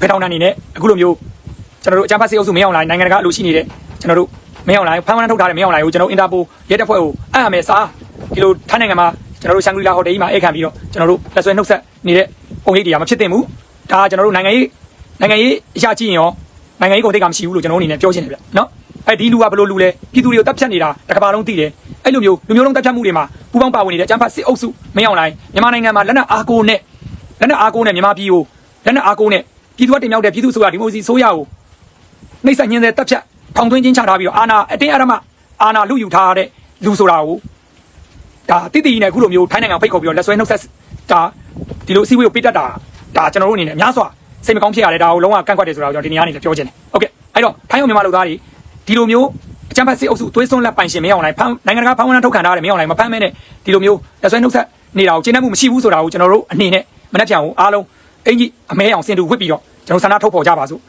ဖယ်ထောင်တဲ့အနေနဲ့အခုလိုမျိုးကျွန်တော်တို့အကြမ်းဖက်စစ်အုပ်စုမင်းအောင်လိုင်းနိုင်ငံတကာအလိုရှိနေတဲ့ကျွန်တော်တို့မင်းအောင်လိုင်းဖမ်းဝရမ်းထုတ်ထားတဲ့မင်းအောင်လိုင်းကိုကျွန်တော်အင်တာပိုရဲတပ်ဖွဲ့ကိုအံ့အမယ်စားဒီလိုထိုင်းနိုင်ငံမှာကျွန်တော်တို့ရှန်ဂရီလာဟိုတယ်ကြီးမှာအိတ်ခံပြီးတော့ကျွန်တော်တို့လက်ဆွဲနှုတ်ဆက်နေတဲ့ပုံရိပ်တွေကမဖြစ်သင့်ဘူးဒါကကျွန်တော်တို့နိုင်ငံရေးနိုင်ငံရေးအရာကြည့်ရင်ရောနိုင်ငံရေးကုန်သိက္ခာမရှိဘူးလို့ကျွန်တော်တို့အနေနဲ့ပြောချင်တယ်ဗျနော်အဲဒီလူကဘယ်လိုလူလဲပြည်သူတွေကိုတပ်ဖြတ်နေတာတစ်ကမ္ဘာလုံးသိတယ်အဲ့လိုမျိုးလူမျိုးလုံးတပ်ဖြတ်မှုတွေမှာပူးပေါင်းပါဝင်နေတဲ့အကြမ်းဖက်စစ်အုပ်စုမင်းအောင်လိုင်းမြန်မာနိုင်ငံမှာလက်နက်အားကိုးနဲ့လက်နက်အားကိုးနဲ့မြန်မာပြည်ကိုလက်နက်အားကိုးနဲ့ ပြည်သူကတင်မြောက်တဲ့ပြည်သူ့ဆိုတာဒီမိုကရေစီဆိုရကိုနှိမ့်ဆက်ညင်းတဲ့တပ်ဖြတ်ထောင်သွင်းချင်းချထားပြီးတော့အာနာအတင်းအဓမ္မအာနာလူယူထားတဲ့လူဆိုတာကိုဒါတိတိနဲ့အခုလိုမျိုးထိုင်းနိုင်ငံဖိတ်ခေါ်ပြီးတော့လက်ဆွဲနှုတ်ဆက်ဒါဒီလိုအစည်းအဝေးကိုပြတ်တတ်တာဒါကျွန်တော်တို့အနေနဲ့အများစွာစိတ်မကောင်းဖြစ်ရတယ်ဒါကိုလုံးဝကန့်ကွက်တယ်ဆိုတာကိုကျွန်တော်ဒီနေရာနေပြောချင်တယ်ဟုတ်ကဲ့အဲ့တော့ထိုင်းအောင်မြန်မာလူသားတွေဒီလိုမျိုးအကြမ်းဖက်စစ်အုပ်စုသွေးစွန်းလက်ပိုင်ရှင်မင်းအောင်လိုင်းဖမ်းနိုင်ငံတကာဖမ်းဝရမ်းထုတ်ခံထားတယ်မင်းအောင်လိုင်းမဖမ်းမဲနဲ့ဒီလိုမျိုးလက်ဆွဲနှုတ်ဆက်နေတာကိုကျင်းတတ်မှုမရှိဘူးဆိုတာကိုကျွန်တော်တို့အနေနဲ့မနှက်ဖြန်ကိုအားလုံး အင်ကြီးအမဲအောင်စင်တူဝစ်ပြီးတော့ကျွန်တော်ဆန္ဒထုတ်ဖော်ကြပါစို့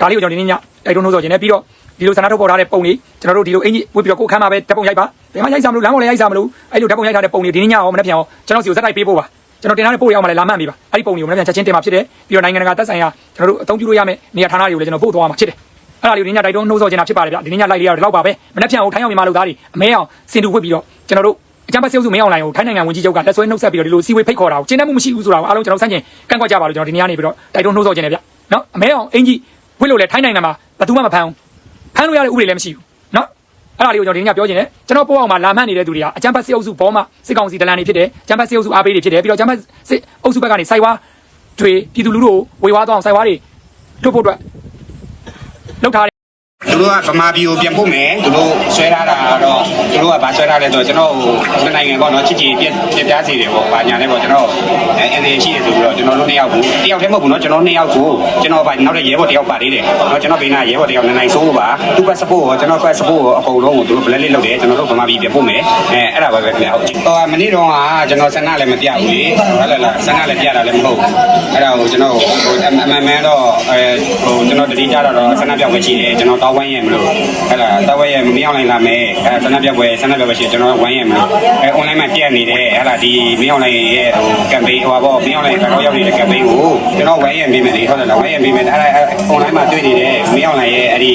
ဒါလေးကိုကျွန်တော်ဒီနေ့ညတိုက်တွန်းနှိုးဆော်ခြင်းနဲ့ပြီးတော့ဒီလိုဆန္ဒထုတ်ပေါ်ထားတဲ့ပုံတွေကျွန်တော်တို့ဒီလိုအင်ကြီးဝစ်ပြီးတော့ကိုယ်ခမ်းမှာပဲဓာတ်ပုံရိုက်ပါဘယ်မှာရိုက်စားမလို့လမ်းပေါ်လည်းရိုက်စားမလို့အဲ့လိုဓာတ်ပုံရိုက်ထားတဲ့ပုံတွေဒီနေ့ညရောမနေ့ပြန်ရောကျွန်တော်စီကိုဇက်တိုက်ပေးဖို့ပါကျွန်တော်တင်ထားတဲ့ပို့ရအောင်မလဲလာမှတ်ပြီပါအဲ့ဒီပုံတွေကိုမနေ့ပြန်ချက်ချင်းတင်မှာဖြစ်တယ်ပြီးတော့နိုင်ငံတကာသက်ဆိုင်ရာကျွန်တော်တို့အသုံးပြုလို့ရမယ့်နေရာဌာနတွေကိုလည်းကျွန်တော်ပို့သွားမှာဖြစ်တယ်အဲ့ဒါလေးကိုဒီနေ့ညတိုက်တွန်းနှိုးဆော်ခြင်းတာဖြစ်ပါတယ်ဗျဒီနေ့ညလိုက်လေးရတော့ဒီလောက်ပါပဲမနေ့ပြန်ကိုထိုင်းအောင်မြန်မာလူသားတွေအမဲအောင်စင်တူဝစ်ပြီးတော့ကျွန်တော်တို့ အကြမ်းဖက်စစ်အုပ်စုမင်းအောင်လိုင်ကိုထိုင်းနိုင်ငံဝန်ကြီးချုပ်ကလက်ဆွဲနှုတ်ဆက်ပြီးတော့ဒီလိုစီဝေးဖိတ်ခေါ်တာကိုကျင်းတတ်မှုမရှိဘူးဆိုတာကိုအားလုံးကျွန်တော်ဆန့်ကျင်ကန့်ကွက်ကြပါလို့ကျွန်တော်ဒီနေ့ကနေပြီးတော့တိုက်တွန်းနှိုးဆော်ခြင်းနဲ့ဗျနော်အမဲအောင်အင်ကြီးဝှက်လို့လဲထိုင်းနိုင်ငံမှာဘယ်သူမှမဖမ်းဘူးဖမ်းလို့ရတဲ့ဥပဒေလည်းမရှိဘူးနော်အဲ့ဒါလေးကိုကျွန်တော်ဒီနေ့ကပြောခြင်းနဲ့ကျွန်တော်ပို့အောင်မှာလာမှတ်နေတဲ့သူတွေကအကြမ်းဖက်စစ်အုပ်စုဘောမှစစ်ကောင်စီဒလန်တွေဖြစ်တယ်အကြမ်းဖက်စစ်အုပ်စုအားပေးတွေဖြစ်တယ်ပြီးတော့အကြမ်းဖက်စစ်အုပ်စုဘက်ကနေစိုက်ဝါတွေပြည်သူလူထုကိုဝေဝါးသွားအောင်စိုက်ဝါတွေထုတ်ဖို့အတွက်လောက်ထား တယ်သူတို့ကဗမာပြည်ကိုပြန်ဖို့မယ်သူတို့ဆွဲထားတာကတော့သူတို့ကဗာဆွဲထားတယ်ဆိုတော့ကျွန်တော်ဟိုနိုင်ငံပေါ့နော်ချစ်ချစ်ပြက်ပြက်ပြားစီတယ်ပေါ့ဗာညာလဲပေါ့ကျွန်တော်အဲအန်ဒီရှိတယ်ဆိုပြီးတော့ကျွန်တော်တို့နှစ်ယောက်ကိုတယောက်တည်းမဟုတ်ဘူးနော်ကျွန်တော်နှစ်ယောက်ကိုကျွန်တော်ဗာနောက်တဲ့ရဲဘော်တယောက်ပါသေးတယ်နော်ကျွန်တော်ဘေးနာရဲဘော်တယောက်နိုင်နိုင်ဆိုးပါသူကစပို့ကိုကျွန်တော်ကစပို့ကိုအကုန်လုံးကိုသူတို့ black list လုပ်တယ်ကျွန်တော်တို့ဗမာပြည်ပြန်ဖို့မယ်အဲအဲ့ဒါပဲပဲခင်ဗျာဟုတ်ဟိုမနေ့တော့ကကျွန်တော်ဆန္ဒလည်းမပြဘူးလေဟုတ်လားလားဆန္ဒလည်းပြတာလည်းမဟုတ်အဲ့ဒါကိုကျွန်တော်ဟိုအမှန်မှန်တော့အဲဟိုကျွန်တော်တတိကြတော့ဆန္ဒပြောက်ပဲရှိတယ်ကျွန်တော်တောင်းဝိုင်းရမလို့အဲ့ဒါတော့ဝဲရမင်းအောင်လိုက်လာမယ်အဲဆန္ဒပြပွဲဆန္ဒပြပွဲရှိကျွန်တော်ဝိုင်းရမလို့အဲ online မှာပြက်နေတယ်အဲ့ဒါဒီမင်းအောင်လိုက်ရဲ့ဟို campaign ဟိုပါဘောမင်းအောင်လိုက်ကတော့ရောက်နေတဲ့ campaign ကိုကျွန်တော်ဝိုင်းရမိမယ်လေဟုတ်တယ်လားဝိုင်းရမိမယ်အဲ့ဒါ online မှာတွေ့နေတယ်မင်းအောင်လိုက်ရဲ့အဲ့ဒီ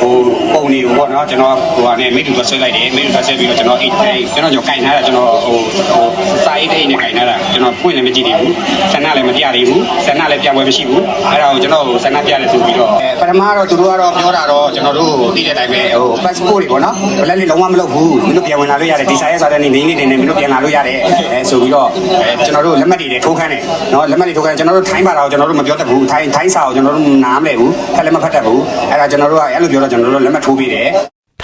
ဟိုပုံတွေကိုပေါ့နော်ကျွန်တော်ဟိုကနေမိတူဆွဲလိုက်တယ်မိတူဆွဲပြီးတော့ကျွန်တော်အိတ်တိုင်းကျွန်တော်ကြောင့်ကင်ထားတာကျွန်တော်ဟိုဟိုစာအိတ်တိုင်းနဲ့ကင်ထားတာကျွန်တော်ဖွင့်လည်းမကြည့်သေးဘူးဆန္ဒလည်းမပြသေးဘူးဆန္ဒလည်းပြပွဲမရှိဘူးအဲ့ဒါကိုကျွန်တော်ဆန္ဒပြတယ်ဆိုပြီးတော့အဲပထမတော့သူတို့ကတော့ပြောတာတော့ကျွန်တော်တို့သိတဲ့အတိုင်းပဲဟို passport တွေပေါ့နော်ဘယ်လက်လေးလုံးဝမလုပ်ဘူးမင်းတို့ပြန်ဝင်လာလို့ရတယ်ဒီစာရဲစာတဲ့နေနေနေနေမင်းတို့ပြန်လာလို့ရတယ်အဲဆိုပြီးတော့အဲကျွန်တော်တို့လက်မှတ်တွေထိုးခန်းတယ်နော်လက်မှတ်တွေထိုးခန်းကျွန်တော်တို့ထိုင်းပါတာကိုကျွန်တော်တို့မပြောတတ်ဘူးထိုင်းထိုင်းစာကိုကျွန်တော်တို့နားမလဲဘူးဖက်လည်းမဖတ်တတ်ဘူးအဲ့ဒါကျွန်တော်တို့ကအဲ့လိုပြောတော့ကျွန်တော်တို့လက်မှတ်ထိုးပေးတယ်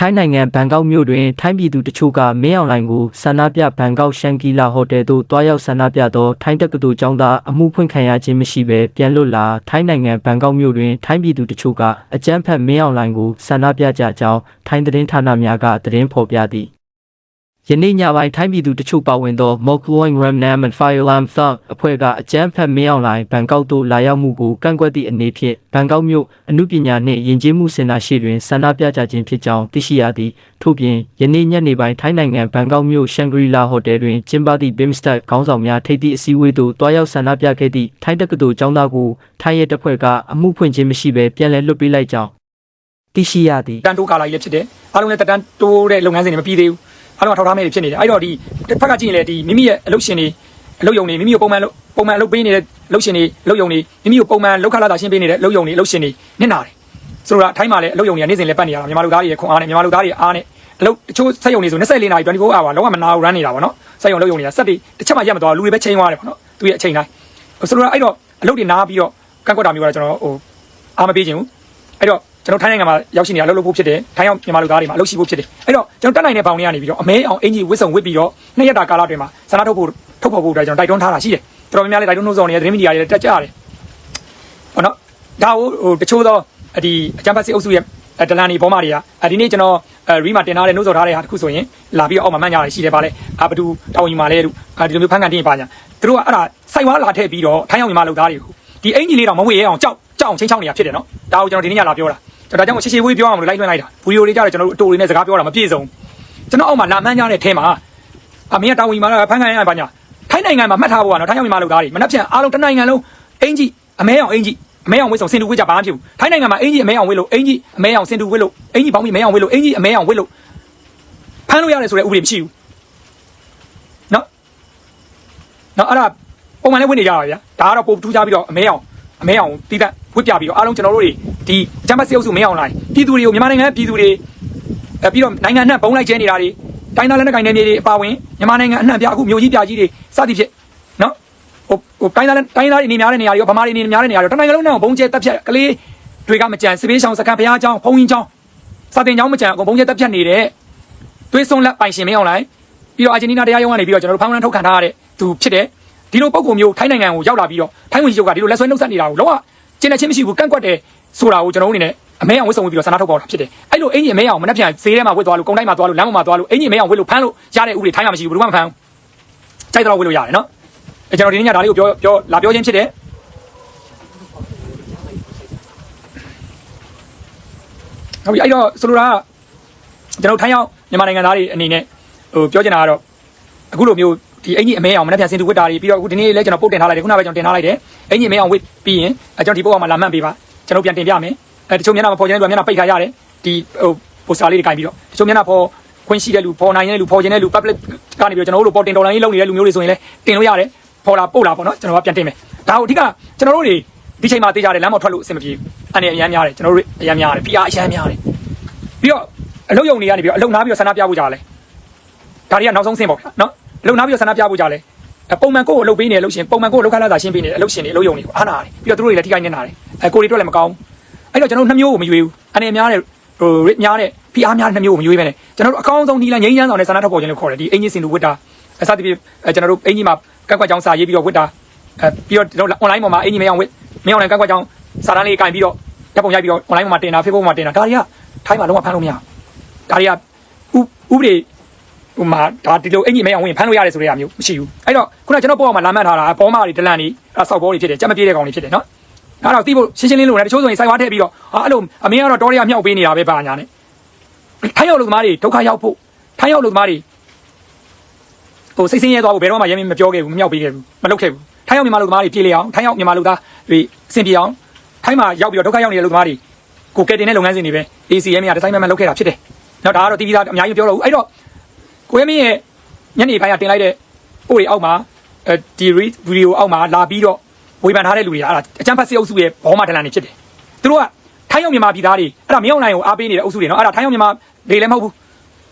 ထိုင်းနိုင်ငံဘန်ကောက်မြို့တွင် ထိုင်းပြည်သူတချို့ကမင်းအောင်လှိုင်ကိုဆန္ဒပြဘန်ကောက်ရှန်ကီလာဟိုတယ်သို့တွားရောက်ဆန္ဒပြသောထိုင်းတက္ကသိုလ်ကျောင်းသားအမှုဖွင့်ခံရခြင်းမရှိဘဲပြန်လွတ်လာထိုင်းနိုင်ငံဘန်ကောက်မြို့တွင်ထိုင်းပြည်သူတချို့ကအကြမ်းဖက်မင်းအောင်လှိုင်ကိုဆန္ဒပြကြကြောင်းထိုင်းသတင်းဌာနများကသတင်းဖော်ပြသည် ယနေ့ညပိုင်းထိုင်းပြည်သူတချို့ပါဝင်သော Mokloing Ramnam and Firelam Thug အဖွဲ့ကအကြမ်းဖက်မင်းအောင်လှိုင်ဘန်ကောက်သို့လာရောက်မှုကိုကန့်ကွက်သည့်အနေဖြင့်ဘန်ကောက်မြို့အမှုပညာနှင့်ယဉ်ကျေးမှုစင်တာရှိတွင်ဆန္ဒပြကြခြင်းဖြစ်ကြောင်းသိရှိရသည်ထို့ပြင်ယနေ့ညနေပိုင်းထိုင်းနိုင်ငံဘန်ကောက်မြို့ရှန်ဂရီလာဟိုတယ်တွင်ကျင်းပသည့် Bimstep ခေါင်းဆောင်များထိပ်သည့်အစည်းအဝေးသို့တွားရောက်ဆန္ဒပြခဲ့သည့်ထိုင်းတက္ကသိုလ်ကျောင်းသားကိုထိုင်းရဲတပ်ဖွဲ့ကအမှုဖွင့်ခြင်းမရှိဘဲပြန်လည်လွှတ်ပေးလိုက်ကြောင်းသိရှိရသည်တန်တိုးကာလာကြီးလည်းဖြစ်တယ်အားလုံးလည်းတက်တန်းတိုးတဲ့လုပ်ငန်းစဉ်တွေမပြီးသေးဘူး အားလုံးကထောက်ထားမဲ့တွေဖြစ်နေတယ်အဲ့တော့ဒီတစ်ဖက်ကကြည့်ရင်လည်းဒီမိမိရဲ့အလုပ်ရှင်တွေအလုပ်ယုံတွေမိမိကိုပုံမှန်လုပ်ပုံမှန်လုပ်ပေးနေတဲ့လုပ်ရှင်တွေအလုပ်ယုံတွေမိမိကိုပုံမှန်လောက်ခလာတာရှင်းပေးနေတဲ့အလုပ်ယုံတွေအလုပ်ရှင်တွေနစ်နာတယ်ဆိုတော့အထိုင်းမှာလည်းအလုပ်ယုံတွေကနေ့စဉ်လည်းပတ်နေရတာမြန်မာလူသားတွေရဲ့ခွန်အားနဲ့မြန်မာလူသားတွေအားနဲ့အလုပ်တချို့စက်ယုံတွေဆို24နာရီ24 hour လုံးဝမနာဘူး run နေတာပေါ့နော်စက်ယုံလုပ်ယုံတွေကစက်တွေတစ်ချက်မှရက်မသွားလူတွေပဲချိန်သွားတယ်ပေါ့နော်သူရဲ့အချိန်တိုင်းဆိုတော့အဲ့တော့အလုပ်တွေနားပြီးတော့ကန့်ကွက်တာမျိုးကကျွန်တော်ဟိုအားမပေးခြင်းဘူးအဲ့တော့ ကျွန်တော်ထိုင်းနိုင်ငံမှာရောက်ရှိနေအလုပ်လုပ်ဖို့ဖြစ်တယ်ထိုင်းရောက်မြန်မာလူသားတွေမှာအလုပ်ရှိဖို့ဖြစ်တယ်အဲ့တော့ကျွန်တော်တက်နိုင်တဲ့ဘောင်တွေကနေပြီးတော့အမဲအောင်အင်ကြီးဝစ်စုံဝစ်ပြီးတော့နှစ်ရက်တာကာလအတွင်းမှာဆန္ဒထုတ်ဖို့ထုတ်ဖော်ဖို့အတွက်ကျွန်တော်တိုက်တွန်းထားတာရှိတယ်တော်တော်များများလည်းတိုက်တွန်းနှုတ်ဆောင်နေတဲ့သတင်းမီဒီယာတွေလည်းတက်ကြရတယ်ဟုတ်နော်ဒါကိုဟိုတချို့သောအဒီအကြမ်းဖက်စစ်အုပ်စုရဲ့ဒလန်ဒီဘောမာတွေကအဒီနေ့ကျွန်တော်ရီမှာတင်ထားတဲ့နှုတ်ဆော်ထားတဲ့ဟာတခုဆိုရင်လာပြီးတော့အောက်မှာမှန်ကြရရှိတယ်ပါလေအာဘဒူတောင်းယူမှာလဲလို့ဒီလိုမျိုးဖန်ကန်တင်းပါညာသူတို့ကအဲ့ဒါစိုက်ဝါလာထည့်ပြီးတော့ထိုင်းအောင်မြန်မာလူသားတွေကိုဒီအင်ကြီးလေးတော့မဝေရအောင်ကြောက်ကြောက်အောင်ချင်းချောင်းနေတာဖြစ်တယ်နော်ဒါကိုကျွန်တော်ဒီနေ့ညလာပြောတာကျွန်တော် ဒါကြောင့်ချေချေဝေးပြောအောင်လို့လိုက်လွှင့်လိုက်တာဗီဒီယိုတွေကြတော့ကျွန်တော်တို့အတူတွေနဲ့စကားပြောတာမပြည့်စုံကျွန်တော်အောက်မှာလာမှန်းကြတဲ့အထဲမှာအမင်းကတာဝန်ယူမှာဖန်ခံရရပါညာထိုင်းနိုင်ငံမှာမှတ်ထားဖို့ကနော်ထိုင်းရောက်မြန်မာလူသားတွေမနှက်ဖြန်အားလုံးတစ်နိုင်ငံလုံးအင်ကြီးအမဲအောင်အင်ကြီးအမဲအောင်ဝစ်ဆောင်စင်တူဝစ်ကြဘာမှဖြစ်ဘူးထိုင်းနိုင်ငံမှာအင်ကြီးအမဲအောင်ဝစ်လို့အင်ကြီးအမဲအောင်စင်တူဝစ်လို့အင်ကြီးဘောင်းပြီးအမဲအောင်ဝစ်လို့အင်ကြီးအမဲအောင်ဝစ်လို့ဖမ်းလို့ရတယ်ဆိုတဲ့ဥပဒေမရှိဘူးနော်နော်အဲ့ဒါပုံမှန်လည်းဝစ်နေကြပါဗျာဒါကတော့ပို့ထူးခြားပြီးတော့အမဲအောင်အမဲအောင်တီးတန့်ဝစ်ပြပြီးတော့အားလုံးကျွန်တော်တို့တွေ ဒီအကြမ်းဖက်စစ်အုပ်စုမဲအောင်လိုက်ပြည်သူတွေကိုမြန်မာနိုင်ငံပြည်သူတွေအဲပြီးတော့နိုင်ငံနဲ့ဘုံလိုက်ကျဲနေတာတွေတိုင်းသားလက်နက်ကိုင်နယ်မြေတွေအပါဝင်မြန်မာနိုင်ငံအနှံ့ပြအခုမြို့ကြီးပြကြီးတွေစသည်ဖြင့်နော်ဟိုဟိုတိုင်းသားတိုင်းသားတွေနေများတဲ့နေရာတွေရောဗမာတွေနေများတဲ့နေရာတွေရောတနိုင်ငံလုံးနဲ့ဘုံကျဲတက်ဖြတ်ကလေးတွေကမကြံစပေးဆောင်စကန်ဘုရားကျောင်းဘုံကြီးကျောင်းစာတင်ကျောင်းမကြံအကုန်ဘုံကျဲတက်ဖြတ်နေတဲ့သွေးစွန်းလက်ပိုင်ရှင်မင်းအောင်လိုက်ပြီးတော့အာဂျင်တီးနားတရားရုံးကနေပြီးတော့ကျွန်တော်တို့ဖောင်းရန်ထုတ်ခံထားရတဲ့သူဖြစ်တယ်ဒီလိုပုံကုမျိုးထိုင်းနိုင်ငံကိုရောက်လာပြီးတော့ထိုင်းဝင်ကြီးချုပ်ကဒီလိုလက်ဆွဲနှုတ်ဆက်နေတာကိုလောကကျင်းနေချင်းမရှိဘူးကန့်ကွက်တယ် ဆိုတာကိုကျွန်တော်တို့အနေနဲ့အမဲအောင်ဝစ်ဆောင်ပြီးတော့ဆန္ဒထုတ်ပေါ်တာဖြစ်တယ်အဲ့လိုအင်ကြီးအမဲအောင်မနှက်ပြန်ဈေးထဲမှာဝစ်သွားလို့ကုန်းတိုင်းမှာသွားလို့လမ်းပေါ်မှာသွားလို့အင်ကြီးအမဲအောင်ဝစ်လို့ဖမ်းလို့ရတဲ့ဥပဒေထိုင်းမှာမရှိဘူးဘယ်သူမှမဖမ်းဘူးကြိုက်တော့ဝစ်လို့ရတယ်နော်အဲကျွန်တော်ဒီနေ့ညဒါလေးကိုပြောပြောလာပြောချင်းဖြစ်တယ်ဟုတ်ပြီအဲ့တော့ဆိုလိုတာကကျွန်တော်ထိုင်းရောက်မြန်မာနိုင်ငံသားတွေအနေနဲ့ဟိုပြောချင်တာကတော့အခုလိုမျိုးဒီအင်ကြီးအမဲအောင်မနေ့ပြန်စင်တူဝစ်တာတွေပြီးတော့အခုဒီနေ့လည်းကျွန်တော်ပုတ်တင်ထားလိုက်တယ်ခုနကပဲကျွန်တော်တင်ထားလိုက်တယ်အင်ကြီးအမဲအောင်ဝစ်ပြီးရင်အဲကျွန်တော်ဒီပုတ်အောင်မှာလာမှတ်ပေးပါ ကျွန်တော်ပြန်တင်ပြမယ်အဲတချို့မျက်နှာမပေါ်ချင်တဲ့လူကမျက်နှာပိတ်ထားရတယ်ဒီဟိုပိုစတာလေးတွေကင်ပြီးတော့တချို့မျက်နှာပေါ်ခွင့်ရှိတဲ့လူပေါ်နိုင်တဲ့လူပေါ်ချင်တဲ့လူ public ကနေပြီးတော့ကျွန်တော်တို့လိုပေါ်တင်တော်လိုင်းရေးလုပ်နေတဲ့လူမျိုးတွေဆိုရင်လည်းတင်လို့ရတယ်ပေါ်လာပို့လာပေါ့နော်ကျွန်တော်ကပြန်တင်မယ်ဒါကိုအဓိကကျွန်တော်တို့တွေဒီချိန်မှာသိကြတယ်လမ်းပေါ်ထွက်လို့အဆင်မပြေဘူးအနေအရန်များတယ်ကျွန်တော်တို့အရန်များတယ် PR အရန်များတယ်ပြီးတော့အလုပ်ယုံတွေကနေပြီးတော့အလုပ်နားပြီးတော့ဆန္ဒပြဖို့ကြတယ်ဒါတွေကနောက်ဆုံးဆင်းပေါ့ဗျာနော်အလုပ်နားပြီးတော့ဆန္ဒပြဖို့ကြတယ်ပုံမှန်ကိုယ်ကိုအလုပ်ပေးနေလို့ရှင်ပုံမှန်ကိုယ်လောက်ခလာသာရှင်းပေးနေတယ်အလုပ်ရှင်တွေအလုပ်ယုံတွေကိုအားနာတယ်ပြီးတော့သူတို့တွေလည်းထိခိုက်နေတာတယ် အဲကိုယ်တွေတော့လည်းမကောင်းဘူးအဲ့တော့ကျွန်တော်တို့နှမျိုးကိုမရွေးဘူးအနေများတဲ့ဟိုရစ်များတဲ့ PR များတဲ့နှမျိုးကိုမရွေးပဲနဲ့ကျွန်တော်တို့အကောင်းဆုံးဒီလန်ငိမ့်ချမ်းဆောင်တဲ့ဆန္ဒထုတ်ပေါ်ခြင်းလို့ခေါ်တယ်ဒီအင်ဂျင်စင်လူဝစ်တာအစသဖြင့်အဲကျွန်တော်တို့အင်ဂျင်မှာကက်ကွက်ကြောင်းစာရေးပြီးတော့ဝစ်တာအဲပြီးတော့ကျွန်တော် online ပေါ်မှာအင်ဂျင်မအောင်ဝစ်မအောင်လည်းကက်ကွက်ကြောင်းစာတန်းလေးကင်ပြီးတော့တပ်ပုံရိုက်ပြီးတော့ online ပေါ်မှာတင်တာ Facebook မှာတင်တာဒါတွေကထိုင်းမှာလုံးဝဖမ်းလို့မရဘူးဒါတွေကဥဥပဒေဟိုမှာဒါဒီလိုအင်ဂျင်မအောင်ဝင်ဖမ်းလို့ရတယ်ဆိုတဲ့အမျိုးမရှိဘူးအဲ့တော့ခုနကကျွန်တော်ပေါ်မှာလာမှတ်ထားတာဘောမာတွေဒလန်တွေအဲ့ဆောက်ဘောတွေဖြစ်တယ်ကြက်မပြေးတဲ့ကောင်တွေဖြစ်တယ်နော် အဲ့တော့တီးဖို့ရှင်းရှင်းလင်းလင်းလို့လည်းတချို့ဆိုရင်စိုက်ဝါထည့်ပြီးတော့ဟာအဲ့လိုအမင်းကတော့တော်တွေကမြောက်ပေးနေတာပဲပါညာနဲ့ထိုင်းရောက်လူသမားတွေဒုက္ခရောက်ဖို့ထိုင်းရောက်လူသမားတွေဟိုစိတ်ဆင်းရဲသွားဖို့ဘယ်တော့မှရဲမပြောခဲ့ဘူးမမြောက်ပေးခဲ့ဘူးမလုပ်ခဲ့ဘူးထိုင်းရောက်မြန်မာလူသမားတွေပြေးလေအောင်ထိုင်းရောက်မြန်မာလူသားတွေအဆင်ပြေအောင်ထိုင်းမှာရောက်ပြီးတော့ဒုက္ခရောက်နေတဲ့လူသမားတွေကိုကယ်တင်တဲ့လုပ်ငန်းစဉ်တွေပဲ ACM ကဒီဇိုင်းမှန်မှန်လုပ်ခဲ့တာဖြစ်တယ်နော်ဒါကတော့ TV သားအများကြီးပြောတော့ဘူးအဲ့တော့ကိုရဲမင်းရဲ့ညနေပိုင်းကတင်လိုက်တဲ့ပို့တွေအောက်မှာအဲဒီ view အောက်မှာလာပြီးတော့ ဝေဖန်ထားတဲ့လူတွေကအဲ့ဒါအချမ်းဖတ်စစ်အုပ်စုရဲ့ဘောမဒလန်တွေဖြစ်တယ်သူတို့ကထိုင်းရောက်မြန်မာပြည်သားတွေအဲ့ဒါမရောက်နိုင်ကိုအားပေးနေတဲ့အုပ်စုတွေနော်အဲ့ဒါထိုင်းရောက်မြန်မာတွေလည်းမဟုတ်ဘူး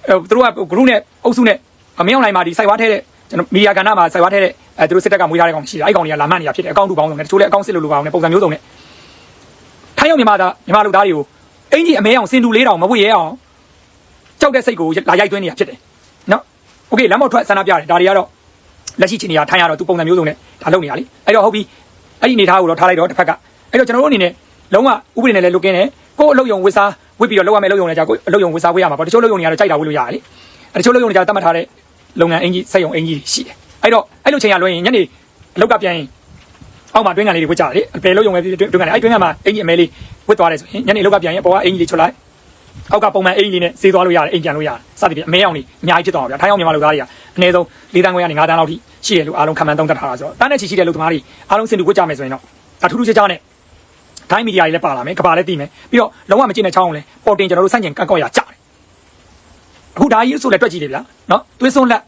အဲသူတို့က group နဲ့အုပ်စုနဲ့မရောက်နိုင်မှာဒီစိုက်ဝါထဲတဲ့ကျွန်တော်မီဒီယာကဏ္ဍမှာစိုက်ဝါထဲတဲ့အဲသူတို့စစ်တပ်ကမွေးထားတဲ့ကောင်ရှိတယ်အဲ့ကောင်တွေကလာမှတ်နေတာဖြစ်တယ်အကောင့်တူပေါင်းစုံနဲ့တချို့လည်းအကောင့်စစ်လို့လိုပါအောင်နဲ့ပုံစံမျိုးစုံနဲ့ထိုင်းရောက်မြန်မာသားမြန်မာလူသားတွေကိုအင်ကြီးအမဲအောင်စင်တူလေးတောင်မဝေ့ရဲအောင်ကြောက်တဲ့စိတ်ကိုလာရိုက်သွင်းနေတာဖြစ်တယ်နော်โอเคလမ်းပေါ်ထွက်ဆန္ဒပြတယ်ဒါတွေကတော့လက်ရှိချင်းနေရထိုင်းရတော့သူပုံစံမျိုးစုံနဲ့ဒါလုပ်နေရလေအဲ့တော့ဟုတ်ပြီ အဲ့ဒီအနေထားကိုတော့ထားလိုက်တော့တစ်ဖက်ကအဲ့တော့ကျွန်တော်တို့အနေနဲ့လုံးဝဥပဒေနဲ့လည်းလုတ်ကင်းတယ်ကိုယ်အလုပ်ယုံဝစ်စားဝစ်ပြီးတော့လောက်ရမယ်အလုပ်ယုံလည်းကြာကိုယ်အလုပ်ယုံဝစ်စားဝေးရမှာပေါ့တချို့လုပ်ယုံတွေကတော့ကြိုက်တာဝေးလို့ရတယ်လေအဲ့တချို့လုပ်ယုံတွေကျတော့တတ်မှတ်ထားတဲ့လုပ်ငန်းအင်ကြီးစက်ယုံအင်ကြီးတွေရှိတယ်အဲ့တော့အဲ့လိုချိန်ရလွှဲရင်ညနေအလောက်ကပြန်ရင်အောက်မှာတွင်းကန်လေးတွေဝစ်ကြတယ်လေဘယ်လုပ်ယုံပဲတွင်းကန်လေးအဲ့တွင်းကန်မှာအင်ကြီးအမဲလေးဝစ်သွားတယ်ဆိုရင်ညနေအလောက်ကပြန်ရင်အပေါ်ကအင်ကြီးလေးချွတ်လိုက် အောက်ကပုံမှန်အင်ကြီးလေးနဲ့စေးသွားလို့ရတယ်အိမ်ပြန်လို့ရတယ်စသည်ဖြင့်အမဲအောင်လေးအများကြီးဖြစ်သွားပါဗျာထိုင်းအောင်မြန်မာလူသားတွေကအနည်းဆုံး၄တန်းခွဲကနေ၅တန်းလောက်ထိရှိတယ်လို့အားလုံးခံမှန်းသုံးသပ်ထားတာဆိုတော့တန်းနဲ့ချီရှိတဲ့လူသမားတွေအားလုံးစင်တူဝစ်ကြမယ်ဆိုရင်တော့ဒါထူးထူးခြားခြားနဲ့ထိုင်းမီဒီယာတွေလည်းပါလာမယ်ကဘာလည်းတည်မယ်ပြီးတော့လုံးဝမကျင်တဲ့ချောင်းအောင်လည်းပေါ်တင်ကျွန်တော်တို့စန့်ကျင်ကန့်ကောက်ရကြတယ်အခုဒါကြီးဆိုလည်းတွက်ကြည့်တယ်ဗျာနော်သွေးစွန်းလက်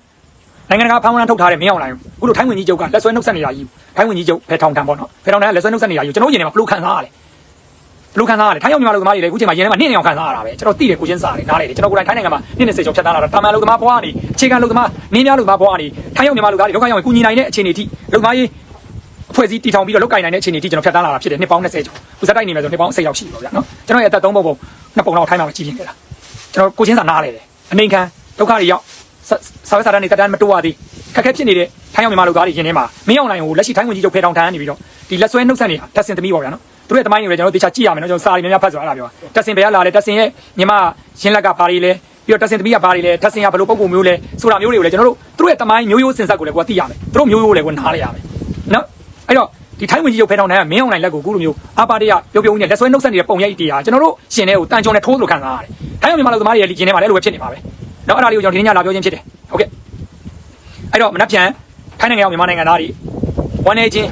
နိုင်ငံတကာဖောင်းဝန်းထုတ်ထားတဲ့မင်းအောင်လိုင်းအခုလိုထိုင်းဝင်ကြီးချုပ်ကလက်ဆွဲနှုတ်ဆက်နေတာကြီးထိုင်းဝင်ကြီးချုပ်ဖဲထောင်ထံပေါ့နော်ဖဲထောင်ထံကလက်ဆွဲနှုတ်ဆက်နေတာကြီးကျွန်တော်ရင်ထဲမှာဘလို့ခံစားရလဲ ဘလို့ခံစားရလဲထိုင်းရောက်မြန်မာလူသမားတွေလည်းအခုချိန်မှာရင်ထဲမှာနင့်နေအောင်ခံစားရတာပဲကျွန်တော်သိတယ်ကိုချင်းစားတယ်နားလေတယ်ကျွန်တော်ကိုယ်တိုင်ထိုင်းနိုင်ငံမှာနင့်နေစေကျော်ဖြတ်သားလာတာတာမန်လူသမားဘွားကနေအခြေခံလူသမားနင်းများလူသမားဘွားကနေထိုင်းရောက်မြန်မာလူသားတွေဒုက္ခရောက်ရင်ကူညီနိုင်တဲ့အခြေအနေထိလူသမားရေးအဖွဲ့အစည်းတည်ထောင်ပြီးတော့လုတ်ကင်နိုင်တဲ့အခြေအနေထိကျွန်တော်ဖြတ်သားလာတာဖြစ်တယ်နှစ်ပေါင်း20ကျော်ဦးစားတိုက်နေမယ်ဆိုနှစ်ပေါင်း10ရောက်ရှိပြီပေါ့ဗျာနော်ကျွန်တော်ရဲ့အသက်3ပုံပုံနှစ်ပုံလောက်ထိုင်းမှာကြီးပြင်းခဲ့တာကျွန်တော်ကိုချင်းစာနားလေတယ်အနေခံဒုက္ခတွေရောက်စာဝတ်စာတမ်းတွေတက်တန်းမတိုးရသေးခက်ခဲဖြစ်နေတဲ့ထိုင်းရောက်မြန်မာလူသားတွေရင်ထဲမှာမင်းအောင်နိုင်ကိုလက်ရှိထိုင်းဝင်ကြီးချုပ်ဖေထောင်ထမ်းနေပြီးတော့ဒီလက်ဆွဲနှုတ်ဆက်နေတာတက်စင်သမီးပေါ့ဗျာနော်သူ တို့ရဲ့တမိုင်းတွေကျွန်တော်တို့တေချာကြည့်ရမယ်နော်ကျွန်တော်စာရီများများဖတ်ဆိုအဲ့ဒါပြောတက်စင်ဘယ်ကလာလဲတက်စင်ရဲ့ညီမရင်းလက်ကဘာတွေလဲပြီးတော့တက်စင်သမီးကဘာတွေလဲတက်စင်ကဘယ်လိုပုံပုံမျိုးလဲဆိုတာမျိုးတွေကိုလည်းကျွန်တော်တို့သူတို့ရဲ့တမိုင်းမျိုးရိုးစင်ဆက်ကိုလည်းကိုယ်သိရမယ်သူတို့မျိုးရိုးလည်းကိုနားလဲရမယ်နော်အဲ့တော့ဒီထိုင်းဝင်ကြီးရုပ်ဖဲထောင်တိုင်းကမင်းအောင်နိုင်လက်ကိုအခုလိုမျိုးအပါတရပြုတ်ပြုတ်ကြီးနဲ့လက်ဆွဲနှုတ်ဆက်နေတဲ့ပုံရိပ်တရားကျွန်တော်တို့ရှင်တဲ့ကိုတန်ချုံနဲ့ထိုးသလိုခံစားရတယ်။ထိုင်းအောင်မြန်မာလူသမားတွေရဲ့လီကျင်းထဲမှာလည်းလိုပဲဖြစ်နေပါပဲ။နော်အဲ့ဒါလေးကိုကျွန်တော်ဒီနေ့ညလာပြောချင်းဖြစ်တယ်။ဟုတ်ကဲ့။အဲ့တော့မနှက်ပြန်ထိုင်းနိုင်ငံရောက်မြန်မာနိုင်ငံသားတွေဝမ်းနေချင်း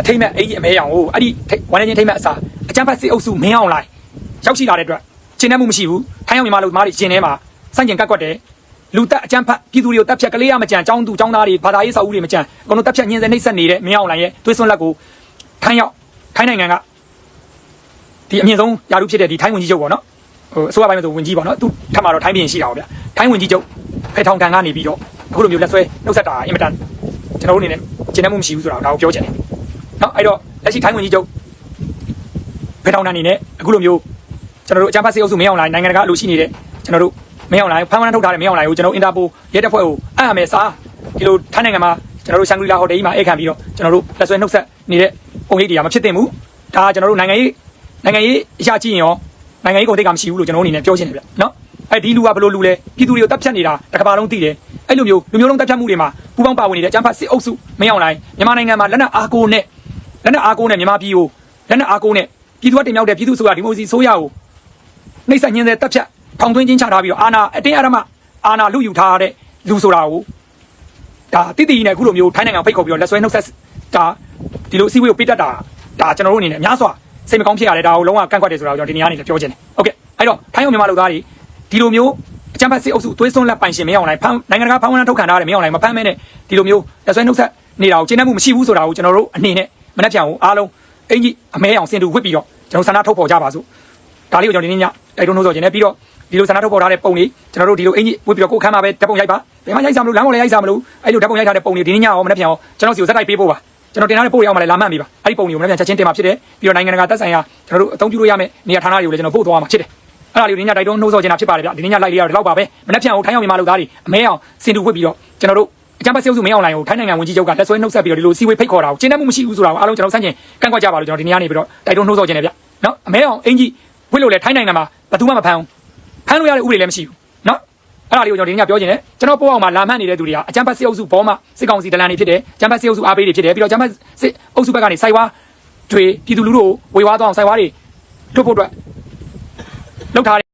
အထိမ့်မဲ့အဲ့ဒီအမဲရောင်ကိုအဲ့ဒီဝမ်းနေချင်းထိမ့်မဲ့အစားအချမ်းဖတ်စစ်အုပ်စုမင်းအောင်လိုက်ရောက်ရှိလာတဲ့အတွက်ရှင်းနှမှုမရှိဘူးထိုင်းအောင်မြန်မာလူမားတွေရှင်ထဲမှာစန့်ကျင်ကတ်ကွက်တယ်လူတက်အချမ်းဖတ်ပြည်သူတွေကိုတက်ဖြတ်ကလေးရမကြံចောင်းသူចောင်းသားတွေဘာသာရေးစာအုပ်တွေမကြံအကုန်လုံးတက်ဖြတ်ညင်စဲနှိပ်စက်နေတဲ့မင်းအောင်လိုက်ရဲ့သွေးစွန်းလက်ကိုထိုင်းရောက်ထိုင်းနိုင်ငံကဒီအမြင့်ဆုံးယာရုဖြစ်တဲ့ဒီထိုင်းဝင်ကြီးချုပ်ပေါ့နော်ဟိုအစိုးရပိုင်းမှာဆိုဝင်ကြီးပေါ့နော်သူထပ်မှာတော့ထိုင်းပြည်ရှိတာပေါ့ဗျာထိုင်းဝင်ကြီးချုပ်ဖေထောင်ကန်ကနေပြီးတော့အခုလိုမျိုးလက်ဆွဲနှုတ်ဆက်တာအင်မတန်ကျွန်တော်တို့အနေနဲ့ကျင့်တတ်မှုမရှိဘူးဆိုတာဒါကိုပြောချင်တယ် နော်အဲ့တော့လက်ရှိထိုင်းဝင်ကြီးချုပ်ဖေထောင်ကန်အနေနဲ့အခုလိုမျိုးကျွန်တော်တို့အချမ်းဖတ်စေအုပ်စုမင်းအောင်လိုင်းနိုင်ငံတကာအလိုရှိနေတဲ့ကျွန်တော်တို့မင်းအောင်လိုင်းဖမ်းဖမ်းထုတ်ထားတဲ့မင်းအောင်လိုင်းကိုကျွန်တော်အင်တာပိုရဲတပ်ဖွဲ့ကိုအံ့အမယ်စားဒီလိုထိုင်းနိုင်ငံမှာကျွန်တော်တို့ရှန်ဂရီလာဟိုတယ်ကြီးမှာအိတ်ခံပြီးတော့ကျွန်တော်တို့လက်ဆွဲနှုတ်ဆက်နေတဲ့ပုံရိပ်တွေကမဖြစ်သင့်ဘူးဒါကကျွန်တော်တို့နိုင်ငံရေးနိုင်ငံရေးအရာကြည့်ရင်ရောနိုင်ငံရေးကုန်သိက္ခာမရှိဘူးလို့ကျွန်တော်တို့အနေနဲ့ပြောချင်တယ်ဗျနော်အဲ့ဒီလူကဘယ်လိုလူလဲပြည်သူတွေကိုတပ်ဖြတ်နေတာတစ်ကမ္ဘာလုံးသိတယ်အဲ့လိုမျိုးလူမျိုးလုံးတပ်ဖြတ်မှုတွေမှာပူးပေါင်းပါဝင်နေတဲ့အကြမ်းဖက်စစ်အုပ်စုမင်းအောင်လိုင်းမြန်မာနိုင်ငံမှာလက်နက်အားကိုးနဲ့ လက်နက်အားကိုးနဲ့မြန်မာပြည်ကိုလက်နက်အားကိုးနဲ့ပြည်သူကတင်မြောက်တဲ့ပြည်သူ့ဆိုတာဒီမိုစီဆိုးရကိုနှိမ့်ဆက်ညင်းတဲ့တပ်ဖြတ်ထောင်သွင်းချင်းချထားပြီးတော့အာနာအတင်းအဓမ္မအာနာလူယူထားတဲ့လူဆိုတာကိုဒါတိတိနဲ့အခုလိုမျိုးထိုင်းနိုင်ငံဖိတ်ခေါ်ပြီးတော့လက်ဆွဲနှုတ်ဆက်ဒါဒီလိုအစည်းအဝေးကိုပြတ်တတ်တာဒါကျွန်တော်တို့အနေနဲ့အများစွာစိတ်မကောင်းဖြစ်ရတယ်ဒါကိုလုံးဝကန့်ကွက်တယ်ဆိုတာကိုကျွန်တော်ဒီနေရာနေလည်းပြောချင်တယ်ဟုတ်ကဲ့အဲ့တော့ထိုင်းအောင်မြန်မာလူသားတွေဒီလိုမျိုးအကြမ်းဖက်စစ်အုပ်စုသွေးစွန်းလက်ပိုင်ရှင်မင်းအောင်လိုင်းဖမ်းနိုင်ငံတကာဖမ်းဝရမ်းထုတ်ခံထားရတယ်မင်းအောင်လိုင်းမဖမ်းမဲနဲ့ဒီလိုမျိုးလက်ဆွဲနှုတ်ဆက်နေတာကိုကျင်းတတ်မှုမရှိဘူးဆိုတာကိုကျွန်တော်တို့အနေနဲ့ မနှက်ဖြန်ကိုအားလုံးအင်ကြီးအမဲအောင်စင်တူဝစ်ပြီးတော့ကျွန်တော်ဆန္ဒထုတ်ဖော်ကြပါစို့ဒါလေးကိုကျွန်တော်ဒီနေ့ညတိုက်တွန်းလို့ဆိုခြင်းနဲ့ပြီးတော့ဒီလိုဆန္ဒထုတ်ဖော်ထားတဲ့ပုံလေးကျွန်တော်တို့ဒီလိုအင်ကြီးဝစ်ပြီးတော့ကိုယ်ခမ်းမှာပဲဓာတ်ပုံရိုက်ပါဘယ်မှာရိုက်စားမလို့လမ်းပေါ်လည်းရိုက်စားမလို့အဲ့လိုဓာတ်ပုံရိုက်ထားတဲ့ပုံလေးဒီနေ့ညရောမနှက်ဖြန်ရောကျွန်တော်စီကိုဇက်တိုက်ပေးဖို့ပါကျွန်တော်တင်ထားတဲ့ပို့ရအောင်မလဲလာမှတ်မိပါအဲ့ဒီပုံတွေကိုမနှက်ဖြန်ချက်ချင်းတင်มาဖြစ်တယ်ပြီးတော့နိုင်ငံတကာသက်ဆိုင်ရာကျွန်တော်တို့အသုံးပြုလို့ရမယ့်နေရာဌာနတွေကိုလည်းကျွန်တော်ပို့သွားမှာဖြစ်တယ်အဲ့ဒါလေးကိုဒီနေ့ညတိုက်တွန်းနှိုးဆော်ချင်တာဖြစ်ပါတယ်ဗျဒီနေ့ညလိုက်လေးရတော့ဒီလောက်ပါပဲမနှက်ဖြန်ကိုထိုင်းအောင်မြန်မာလူသားတွေအမဲအောင်စင်တူဝစ်ပြီးတော့ကျွန်တော်တို့ အကြမ်းဖက်စစ်အုပ်စုမင်းအောင်လိုင်းကိုထိုင်းနိုင်ငံဝန်ကြီးချုပ်ကလက်ဆွဲနှုတ်ဆက်ပြီးတော့ဒီလိုစီဝေးဖိတ်ခေါ်တာကိုကျင်းတတ်မှုမရှိဘူးဆိုတာကိုအားလုံးကျွန်တော်စန့်ကျင်ကန့်ကွက်ကြပါလို့ကျွန်တော်ဒီနေ့ကနေပြီးတော့တိုက်တွန်းနှိုးဆော်ချင်တယ်ဗျနော်အမဲအောင်အင်ကြီးဝစ်လို့လေထိုင်းနိုင်ငံမှာဘယ်သူမှမဖမ်းဘူးဖမ်းလို့ရတဲ့ဥပဒေလည်းမရှိဘူးနော်အဲ့ဒါလေးကိုကျွန်တော်ဒီနေ့ကပြောချင်တယ်ကျွန်တော်ပို့အောင်မှာလာမှတ်နေတဲ့သူတွေကအကြမ်းဖက်စစ်အုပ်စုဘောမှစစ်ကောင်စီတလန်တွေဖြစ်တယ်အကြမ်းဖက်စစ်အုပ်စုအားပေးတွေဖြစ်တယ်ပြီးတော့အကြမ်းဖက်စစ်အုပ်စုဘက်ကနေစိုက်ဝါတွေပြည်သူလူထုကိုဝေဝါးသွားအောင်စိုက်ဝါတွေထုတ်ဖို့အတွက်လောက်ထား